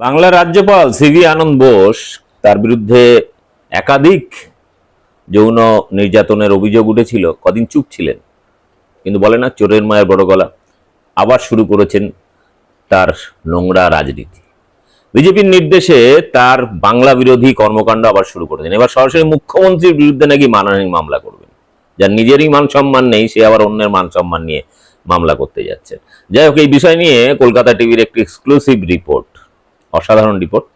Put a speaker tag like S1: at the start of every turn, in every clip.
S1: বাংলার রাজ্যপাল সিভি আনন্দ বোস তার বিরুদ্ধে একাধিক যৌন নির্যাতনের অভিযোগ উঠেছিল, কদিন চুপ ছিলেন, কিন্তু বলে না, চোরের মায়ের বড় গলা। আবার শুরু করেছেন তার নোংরা রাজনীতি। বিজেপির নির্দেশে তার বাংলা বিরোধী কর্মকাণ্ড আবার শুরু করেছেন। এবার সরাসরি মুখ্যমন্ত্রীর বিরুদ্ধে নাকি মানহানি মামলা করবেন? যার নিজেরই মান সম্মান নেই, সে আবার অন্যের মান সম্মান নিয়ে মামলা করতে যাচ্ছেন যাই হোক, এই বিষয় নিয়ে কলকাতা টিভির একটি এক্সক্লুসিভ রিপোর্ট অসাধারণ রিপোর্ট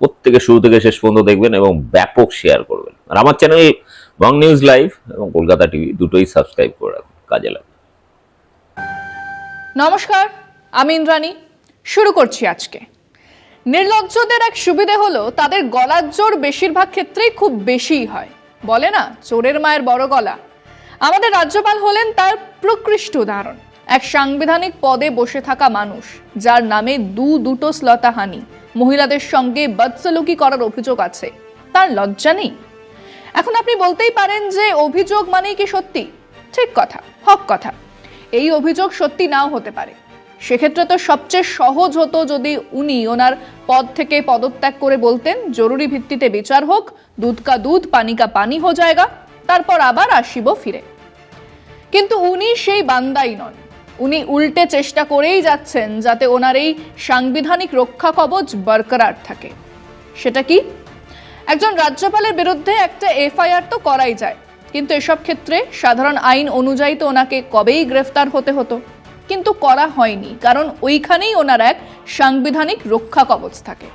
S1: প্রত্যেকে শুরু থেকে শেষ পর্যন্ত দেখবেন এবং ব্যাপক শেয়ার করবেন। আর আমার চ্যানেল বং নিউজ লাইভ এবং কলকাতা টিভি দুটোই সাবস্ক্রাইব করে রাখুন, কাজে লাগবে
S2: নমস্কার, আমি ইন্দ্রাণী। শুরু করছি আজকে। নির্লজ্জদের এক সুবিধে হলো তাদের গলার জোর বেশিরভাগ ক্ষেত্রেই খুব বেশিই হয়। বলে না, চোরের মায়ের বড় গলা। আমাদের রাজ্যপাল হলেন তার প্রকৃষ্ট উদাহরণ। এক সাংবিধানিক পদে বসে থাকা মানুষ, যার নামে দু দুটো শ্লতাহানি। মহিলাদের সঙ্গে বদসলুকি করার অভিযোগ আছে। তার লজ্জা নেই। এখন আপনি বলতেই পারেন যে অভিযোগ মানেই কি সত্যি? ঠিক কথা, হক কথা। এই অভিযোগ সত্যি নাও হতে পারে। সেক্ষেত্রে তো সবচেয়ে সহজ হতো যদি উনি ওনার পদ থেকে পদত্যাগ করে বলতেন, জরুরি ভিত্তিতে বিচার হোক, দুধ কা দুধ, পানি কা পানি হো জায়গা তারপর আবার আসিব ফিরে। কিন্তু উনি সেই বান্দাই নন। উনি উল্টে চেষ্টা করেই যাচ্ছেন যাতে ওনার এই সাংবিধানিক রক্ষা কবচ বরকরার থাকে। সেটা কি? একজন রাজ্যপালের বিরুদ্ধে একটা এফআইআর তো করাই যায়, কিন্তু এসব ক্ষেত্রে সাধারণ আইন অনুযায়ী তো ওনাকে কবেই গ্রেফতার হতে হতো। কিন্তু করা হয়নি, কারণ ওইখানেই ওনার এক সাংবিধানিক রক্ষা কবচ থাকে।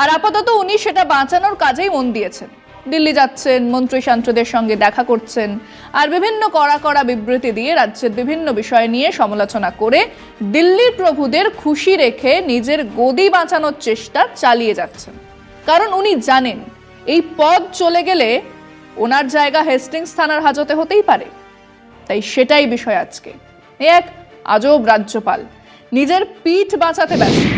S2: আর আপাতত উনি সেটা বাঁচানোর কাজেই মন দিয়েছেন। দিল্লি যাচ্ছেন, মন্ত্রী সাংসদের সঙ্গে দেখা করছেন আর বিভিন্ন কড়া কড়া বিবৃতি দিয়ে রাজ্যের বিভিন্ন বিষয় নিয়ে সমালোচনা করে দিল্লির প্রভুদের খুশি রেখে নিজের গদি বাঁচানোর চেষ্টা চালিয়ে যাচ্ছেন। কারণ উনি জানেন, এই পদ চলে গেলে ওনার জায়গা হেস্টিংস থানার হাজতে হতেই পারে। তাই সেটাই বিষয় আজকে। এক আজব রাজ্যপাল। নিজের পিঠ বাঁচাতে ব্যস্ত।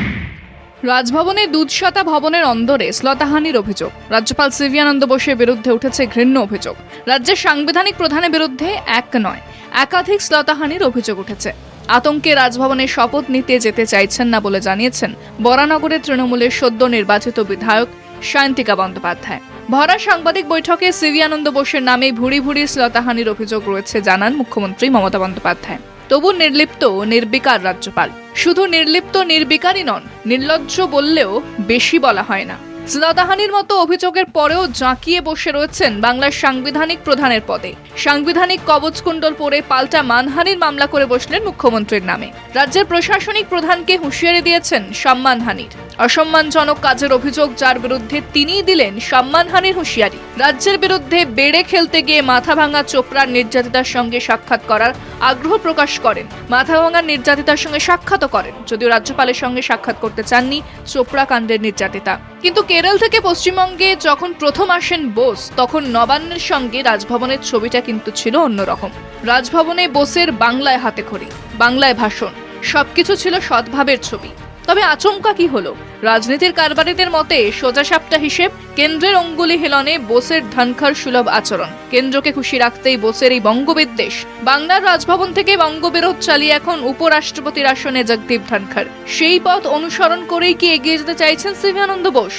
S2: রাজভবনে দুধসাতা ভবনের অন্দরে শ্লতাহানির অভিযোগ। রাজ্যপাল সিভি আনন্দ বোসের বিরুদ্ধে উঠেছে ঘৃণ্য অভিযোগ। রাজ্যের সাংবিধানিক প্রধানের বিরুদ্ধে এক নয়, একাধিক শ্লতাহানির অভিযোগ উঠেছে। আতঙ্কে রাজভবনে শপথ নিতে যেতে চাইছেন না বলে জানিয়েছেন বরানগরের তৃণমূলের সদ্য নির্বাচিত বিধায়ক সায়ন্তিকা বন্দ্যোপাধ্যায়। ভরা সাংবাদিক বৈঠকে সিভি আনন্দ বোসের নামে ভুড়ি ভুড়ি শ্লতাহানির অভিযোগ রয়েছে, জানান মুখ্যমন্ত্রী মমতা বন্দ্যোপাধ্যায়। তবু নির্লিপ্ত ও নির্বিকার রাজ্যপাল। শুধু নির্লিপ্ত নির্বিকারই নন, নির্লজ্জ বললেও বেশি বলা হয় না। শ্লতাহানির মতো অভিযোগের পরেও জাঁকিয়ে বসে রয়েছেন বাংলার সাংবিধানিক প্রধানের পদে। সাংবিধানিক কবচকুণ্ডল পরে পাল্টা মানহানির মামলা করে বসলেন মুখ্যমন্ত্রীর নামে। রাজ্যের প্রশাসনিক প্রধানকে হুঁশিয়ারি দিয়েছেন সম্মানহানির। অসম্মানজনক কাজের অভিযোগ যার বিরুদ্ধে তিনিই দিলেন সম্মানহানির হুঁশিয়ারি। রাজ্যের বিরুদ্ধে বেড়ে খেলতে গিয়ে মাথা ভাঙা চোপড়ার নির্যাতিতার সঙ্গে সাক্ষাৎ করার আগ্রহ প্রকাশ করেন। মাথা ভাঙার নির্যাতিতার সঙ্গে সাক্ষাৎও করেন। যদিও রাজ্যপালের সঙ্গে সাক্ষাৎ করতে চাননি চোপড়া কাণ্ডের নির্যাতিতা। কিন্তু কেরল থেকে পশ্চিমবঙ্গে যখন প্রথম আসেন বোস, তখন নবান্নের সঙ্গে রাজভবনের ছবিটা কিন্তু ছিল অন্যরকম। রাজভবনে বোসের বাংলায় হাতে খড়ি বাংলায় ভাষণ, সবকিছু ছিল সদ্ভাবের ছবি। তবে আচমকা কি হলো? রাজনীতির কারবারিদের মতে সোজাসাপটা হিসেব, কেন্দ্রের অঙ্গুলি হেলনে বোসের ধনখর সুলভ আচরণ। কেন্দ্রকে খুশি রাখতেই বোসের এই বঙ্গবিদ্বেষ। বাংলার রাজভবন থেকে বঙ্গবিরোধ চালিয়ে এখন উপরাষ্ট্রপতির আসনে জগদীপ ধনখর সেই পথ অনুসরণ করেই কি এগিয়ে যেতে চাইছেন সিভিয়ানন্দ বোস?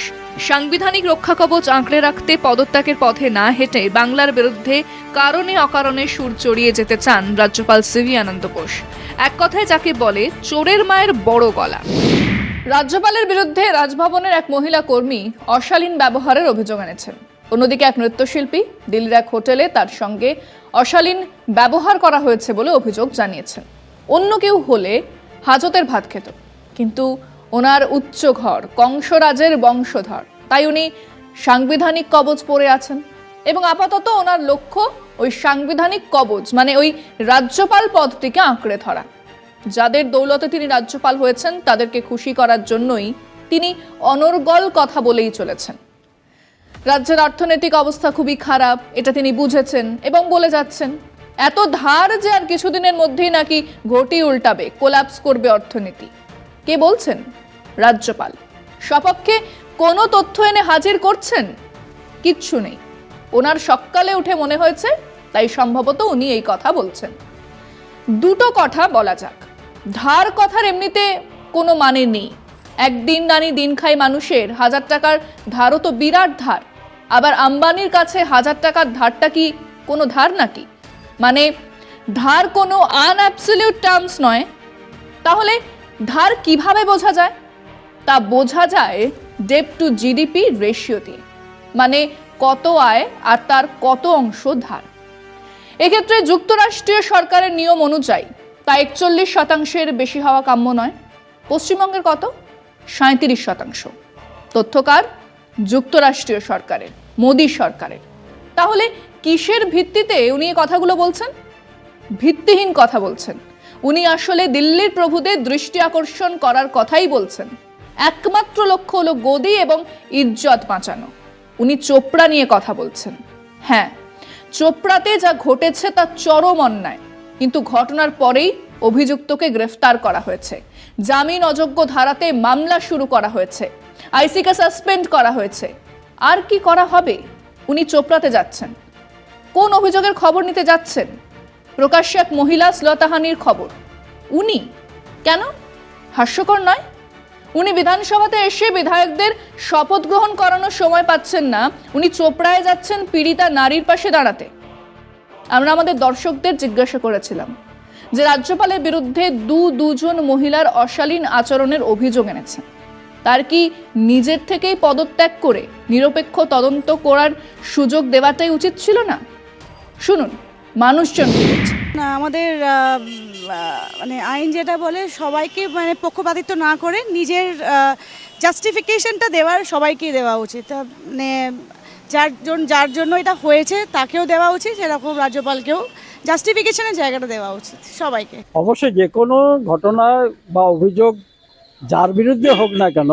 S2: সাংবিধানিক রক্ষা কবচ আঁকড়ে রাখতে পদত্যাগের পথে না হেঁটে বাংলার বিরুদ্ধে কারণে অকারণে সুর চড়িয়ে যেতে চান রাজ্যপাল সিভি আনন্দ বোস। এক কথায় যাকে বলে চোরের মায়ের বড় গলা। রাজ্যপালের বিরুদ্ধে রাজভবনের এক মহিলা কর্মী অশালীন ব্যবহারের অভিযোগ এনেছেন। অন্যদিকে এক নৃত্যশিল্পী দিল্লির এক হোটেলে তার সঙ্গে অশালীন ব্যবহার করা হয়েছে বলে অভিযোগ জানিয়েছেন। অন্য কেউ হলে হাজতের ভাত খেত, কিন্তু ওনার উচ্চ ঘর কংসরাজের বংশধর, তাই উনি সাংবিধানিক কবচ পরে আছেন এবং আপাতত ওনার লক্ষ্য ওই সাংবিধানিক কবচ মানে ওই রাজ্যপাল পদটিকে আঁকড়ে ধরা। যাদের দৌলতে তিনি রাজ্যপাল হয়েছেন, তাদেরকে খুশি করার জন্যই তিনি অনর্গল কথা বলেই চলেছেন। রাজ্যের অর্থনৈতিক অবস্থা খুবই খারাপ, এটা তিনি বুঝেছেন এবং বলে যাচ্ছেন। এত ধার যে আর কিছুদিনের মধ্যেই নাকি ঘটি উল্টাবে, কোলাপস করবে অর্থনীতি। কে বলছেন? রাজ্যপাল। সপক্ষে কোনো তথ্য এনে হাজির করছেন? কিচ্ছু নেই। ওনার সকালে উঠে মনে হয়েছে তাই সম্ভবত উনি এই কথা বলছেন। দুটো কথা বলা যাক। ধার কথার এমনিতে কোনো মানে নেই। একদিন নানি দিন খাই মানুষের হাজার টাকার ধারও তো বিরাট ধার। আবার আম্বানির কাছে হাজার টাকার ধারটা কি কোনো ধার নাকি? মানে ধার কোনো আনঅ্যাবসলিউট টার্মস নয়। তাহলে ধার কীভাবে বোঝা যায়? তা বোঝা যায় ডেপ টু জিডিপি রেশিও দিয়ে। মানে কত আয় আর তার কত অংশ ধার। এক্ষেত্রে যুক্তরাষ্ট্রীয় সরকারের নিয়ম অনুযায়ী তা একচল্লিশ শতাংশের বেশি হওয়া কাম্য নয়। পশ্চিমবঙ্গের কত? সাঁত্রিশ শতাংশ। তথ্যকার যুক্তরাষ্ট্রীয় সরকারের, মোদী সরকারের। তাহলে কিসের ভিত্তিতে উনি এই কথাগুলো বলছেন? ভিত্তিহীন কথা বলছেন। উনি আসলে দিল্লির প্রভুদের দৃষ্টি আকর্ষণ করার কথাই বলছেন। একমাত্র লক্ষ্য হলো গদি এবং ইজ্জত বাঁচানো। উনি চোপড়া নিয়ে কথা বলছেন। হ্যাঁ চোপড়াতে যা ঘটেছে তা চরম অন্যায়। কিন্তু ঘটনার পরেই অভিযুক্তকে গ্রেফতার করা হয়েছে। জামিন অযোগ্য ধারাতে মামলা শুরু করা হয়েছে। আইসিকে সাসপেন্ড করা হয়েছে। আর কি করা হবে? উনি চোপড়াতে যাচ্ছেন। কোন অভিযোগের খবর নিতে যাচ্ছেন? প্রকাশ্যে এক মহিলা শ্লতাহানির খবর। উনি? কেন? হাস্যকর নয়? উনি বিধানসভাতে এসে বিধায়কদের শপথ গ্রহণ করানোর সময় পাচ্ছেন না। উনি চোপড়ায় যাচ্ছেন পীড়িতা নারীর পাশে দাঁড়াতে। আমরা আমাদের দর্শকদের জিজ্ঞাসা করেছিলাম যে রাজ্যপালের বিরুদ্ধে দু দুজন মহিলার অশালীন আচরণের অভিযোগ এনেছেন তার কি নিজের থেকেই পদত্যাগ করে নিরপেক্ষ তদন্ত করার সুযোগ দেওয়াটাই উচিত ছিল না? শুনুন, মানুষজন বলছে?
S3: না, আমাদের মানে আইন যেটা বলে সবাইকে মানে পক্ষপাতিত্ব না করে নিজের জাস্টিফিকেশনটা দেওয়ার সবাইকেই দেওয়া উচিত। মানে যার জন, যার জন্য এটা হয়েছে তাকেও দেওয়া উচিত এরকম রাজ্যপালকেও জাস্টিফিকেশনের জায়গাটা দেওয়া উচিত সবাইকে।
S4: অবশ্যই যে কোনো ঘটনা বা অভিযোগ যার বিরুদ্ধে হোক না কেন,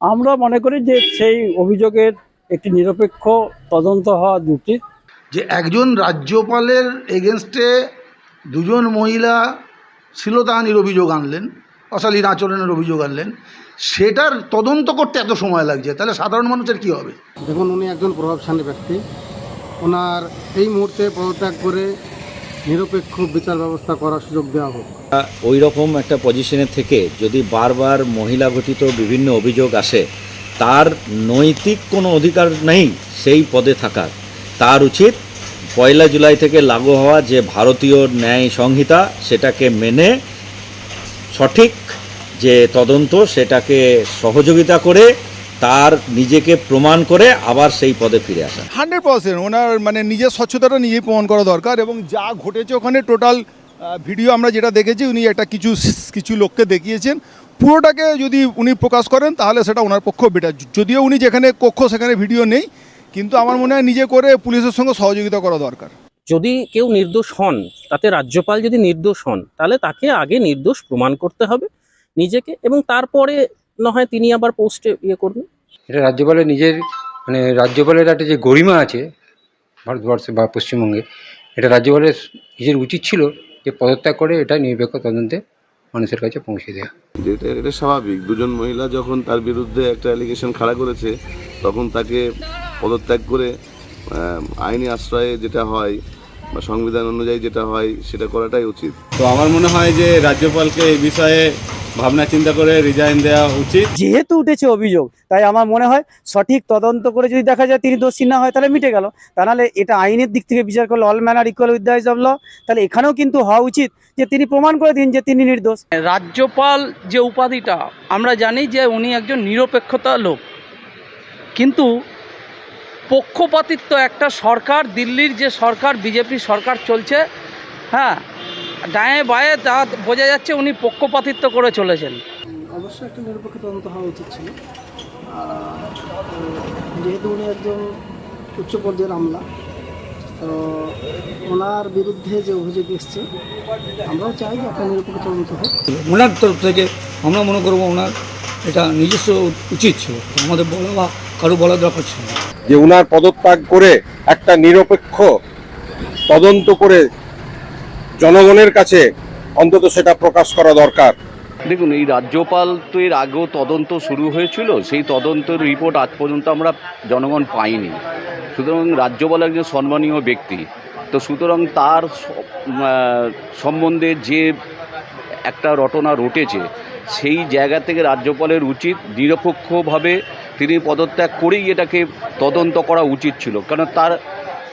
S4: আমরা মনে করি যে সেই অভিযোগের একটি নিরপেক্ষ তদন্ত হওয়া উচিত।
S5: যে একজন রাজ্যপালের এগেনস্টে দুজন মহিলা শ্লীলতাহানির অভিযোগ আনলেন অশালীন আচরণের অভিযোগ আনলেন সেটার তদন্ত করতে এত সময় লাগছে তাহলে সাধারণ মানুষের কি হবে?
S6: দেখুন উনি একজন প্রভাবশালী ব্যক্তি। ওনার এই মুহূর্তে পদত্যাগ করে নিরপেক্ষ বিচার ব্যবস্থা করার সুযোগ দেওয়া হোক।
S7: ওই রকম একটা পজিশনে থেকে যদি বারবার মহিলা ঘটিত বিভিন্ন অভিযোগ আসে তার নৈতিক কোনো অধিকার নেই সেই পদে থাকার। তার উচিত পয়লা জুলাই থেকে লাগু হওয়া যে ভারতীয় ন্যায় সংহিতা সেটাকে মেনে সঠিক যে তদন্ত সেটাকে সহযোগিতা করে তার নিজেকে প্রমাণ করে আবার সেই পদে ফিরে আসা।
S8: হান্ড্রেড পার্সেন্ট ওনার মানে নিজের স্বচ্ছতাটা নিজেই প্রমাণ করা দরকার এবং যা ঘটেছে ওখানে টোটাল ভিডিও আমরা যেটা দেখেছি উনি একটা কিছু কিছু লোককে দেখিয়েছেন। পুরোটাকে যদি উনি প্রকাশ করেন তাহলে সেটা ওনার পক্ষ বেটার যদিও উনি যেখানে কক্ষ সেখানে ভিডিও নেই কিন্তু আমার মনে হয় নিজে করে পুলিশের সঙ্গে সহযোগিতা করা দরকার।
S9: যদি কেউ নির্দোষ হন তাতে রাজ্যপাল যদি নির্দোষ হন তাহলে তাকে আগে নির্দোষ প্রমাণ করতে হবে নিজেকে এবং তারপরে না হয় তিনি আবার পোস্টে ইয়ে করবেন।
S10: এটা রাজ্যপালের নিজের মানে রাজ্যপালের একটা যে গরিমা আছে ভারতবর্ষে বা পশ্চিমবঙ্গে এটা রাজ্যপালের নিজের উচিত ছিল যে পদত্যাগ করে এটা নিরপেক্ষ তদন্তে মানুষের কাছে পৌঁছে দেওয়া
S11: যেটা এটা স্বাভাবিক। দুজন মহিলা যখন তার বিরুদ্ধে একটা অ্যালিগেশন খাড়া করেছে তখন তাকে পদত্যাগ করে আইনি আশ্রয়ে যেটা হয় বা সংবিধান অনুযায়ী যেটা হয় সেটা করাটাই উচিত।
S12: তো আমার মনে হয় যে রাজ্যপালকে এই বিষয়ে ভাবনা চিন্তা করে রিজাইন দেওয়া উচিত।
S4: যেহেতু উঠেছে অভিযোগ তাই আমার মনে হয় সঠিক তদন্ত করে যদি দেখা যায় তিনি দোষী না হয় তাহলে মিটে গেল। তা নাহলে এটা আইনের দিক থেকে বিচার করলে all men are equal with the law তাহলে এখানেও কিন্তু হওয়া উচিত যে তিনি প্রমাণ করে দিন যে তিনি নির্দোষ।
S9: রাজ্যপাল যে উপাধিটা আমরা জানি যে উনি একজন নিরপেক্ষতা লোক। কিন্তু পক্ষপাতিত্ব একটা সরকার দিল্লির যে সরকার বিজেপি সরকার চলছে হ্যাঁ ডায়ে বায়ে তা বোঝা যাচ্ছে উনি পক্ষপাতিত্ব করে চলেছেন।
S3: অবশ্যই একটা নিরপেক্ষ তদন্ত হওয়া উচিত ছিল। যেহেতু উনি একজন উচ্চ পর্যায়ের আমলা তো ওনার বিরুদ্ধে যে অভিযোগ এসছে আমরাও চাই যে একটা নিরপেক্ষ তদন্ত হোক।
S4: ওনার তরফ থেকে আমরা মনে করব ওনার এটা নিজস্ব উচিত ছিল। আমাদের বলা বা কারও বলার দরকার ছিল
S12: যে উনার পদত্যাগ করে একটা নিরপেক্ষ তদন্ত করে জনগণের কাছে অন্তত সেটা প্রকাশ করা দরকার।
S7: দেখুন এই রাজ্যপাল তো এর আগেও তদন্ত শুরু হয়েছিল সেই তদন্তের রিপোর্ট আজ পর্যন্ত আমরা জনগণ পাইনি। সুতরাং রাজ্যপাল একজন সম্মানীয় ব্যক্তি তো সুতরাং তার সম্বন্ধে যে একটা রটনা রটেছে
S13: সেই জায়গা থেকে রাজ্যপালের উচিত নিরপেক্ষভাবে তিনি পদত্যাগ করেই এটাকে তদন্ত করা উচিত ছিল। কারণ তার,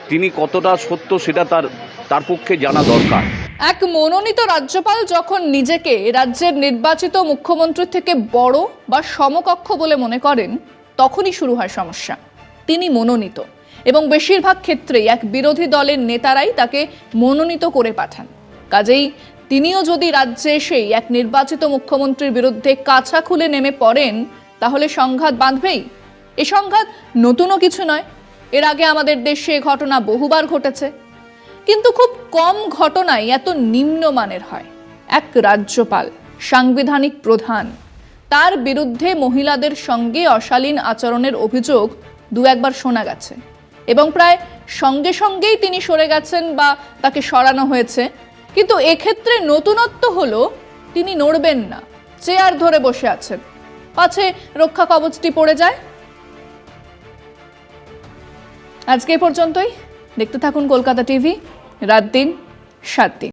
S13: তিনি কতটা সত্য সেটা তার তার পক্ষে জানা দরকার।
S2: এক মনোনীত রাজ্যপাল যখন নিজেকে রাজ্যের নির্বাচিত মুখ্যমন্ত্রীর থেকে বড় বা সমকক্ষ বলে মনে করেন, তখনই শুরু হয় সমস্যা। তিনি মনোনীত এবং বেশিরভাগ ক্ষেত্রেই এক বিরোধী দলের নেতারাই তাকে মনোনীত করে পাঠান। কাজেই তিনিও যদি রাজ্যে এসেই এক নির্বাচিত মুখ্যমন্ত্রীর বিরুদ্ধে কাছা খুলে নেমে পড়েন তাহলে সংঘাত বাঁধবেই? এ সংঘাত নতুনও কিছু নয়। এর আগে আমাদের দেশে এ ঘটনা বহুবার ঘটেছে। কিন্তু খুব কম ঘটনাই এত নিম্নমানের হয়। এক রাজ্যপাল, সাংবিধানিক প্রধান, তার বিরুদ্ধে মহিলাদের সঙ্গে অশালীন আচরণের অভিযোগ দু একবার শোনা গেছে এবং প্রায় সঙ্গে সঙ্গেই তিনি সরে গেছেন বা তাকে সরানো হয়েছে। কিন্তু এক্ষেত্রে নতুনত্ব হলো তিনি নড়বেন না, চেয়ার ধরে বসে আছেন। পাছে রক্ষা কবচটি পড়ে যায়। আজকে পর্যন্তই। দেখতে থাকুন কলকাতা টিভি, রাত দিন, সাত দিন।